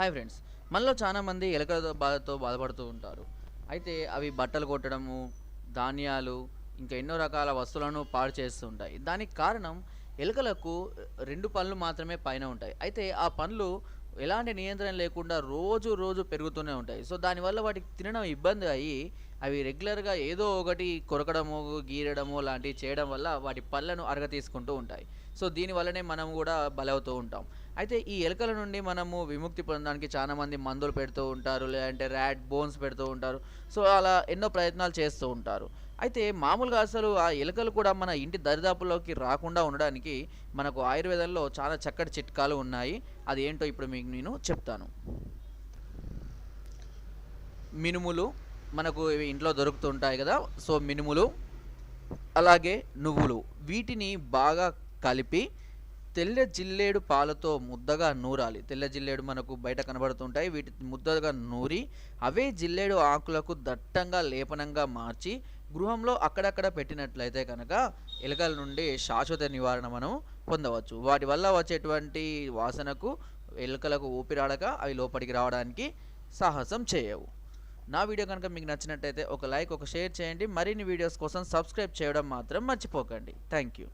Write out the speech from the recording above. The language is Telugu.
హాయ్ ఫ్రెండ్స్ మనలో చాలామంది ఎలుకల బాధతో బాధపడుతూ ఉంటారు. అయితే అవి బట్టలు కొట్టడము ధాన్యాలు ఇంకా ఎన్నో రకాల వస్తువులను పాడు చేస్తూ ఉంటాయి. దానికి కారణం ఎలుకలకు రెండు పనులు మాత్రమే పైన ఉంటాయి. అయితే ఆ పనులు ఎలాంటి నియంత్రణ లేకుండా రోజు రోజు పెరుగుతూనే ఉంటాయి. సో దానివల్ల వాటికి తినడం ఇబ్బంది అయ్యి అవి రెగ్యులర్గా ఏదో ఒకటి కొరకడము గీరడము లాంటివి చేయడం వల్ల వాటి పళ్ళను అరగ తీసుకుంటూ ఉంటాయి. సో దీనివల్లనే మనం కూడా బలవుతూ ఉంటాం. అయితే ఈ ఎలుకల నుండి మనము విముక్తి పొందడానికి చాలామంది మందులు పెడుతూ ఉంటారు లేదంటే ర్యాట్ బోన్స్ పెడుతూ ఉంటారు. సో అలా ఎన్నో ప్రయత్నాలు చేస్తూ ఉంటారు. అయితే మామూలుగా అసలు ఆ ఎలుకలు కూడా మన ఇంటి దరిదాపుల్లోకి రాకుండా ఉండడానికి మనకు ఆయుర్వేదంలో చాలా చక్కటి చిట్కాలు ఉన్నాయి. అది ఏంటో ఇప్పుడు మీకు నేను చెప్తాను. మినుములు మనకు ఇవి ఇంట్లో దొరుకుతుంటాయి కదా. సో మినుములు అలాగే నువ్వులు వీటిని బాగా కలిపి తెల్ల జిల్లేడు పాలతో ముద్దగా నూరాలి. తెల్ల జిల్లేడు మనకు బయట కనబడుతుంటాయి. వీటి ముద్దగా నూరి అవే జిల్లేడు ఆకులకు దట్టంగా లేపనంగా మార్చి గృహంలో అక్కడక్కడ పెట్టినట్లయితే కనుక ఎలుకల నుండి శాశ్వత నివారణ మనం పొందవచ్చు. వాటి వల్ల వచ్చేటువంటి వాసనకు ఎలుకలకు ఊపిరాడక అవి లోపలికి రావడానికి సాహసం చేయవు. నా వీడియో కనుక మీకు నచ్చినట్టయితే ఒక లైక్ ఒక షేర్ చేయండి. మరిన్ని వీడియోస్ కోసం సబ్స్క్రైబ్ చేయడం మాత్రం మర్చిపోకండి. Thank you.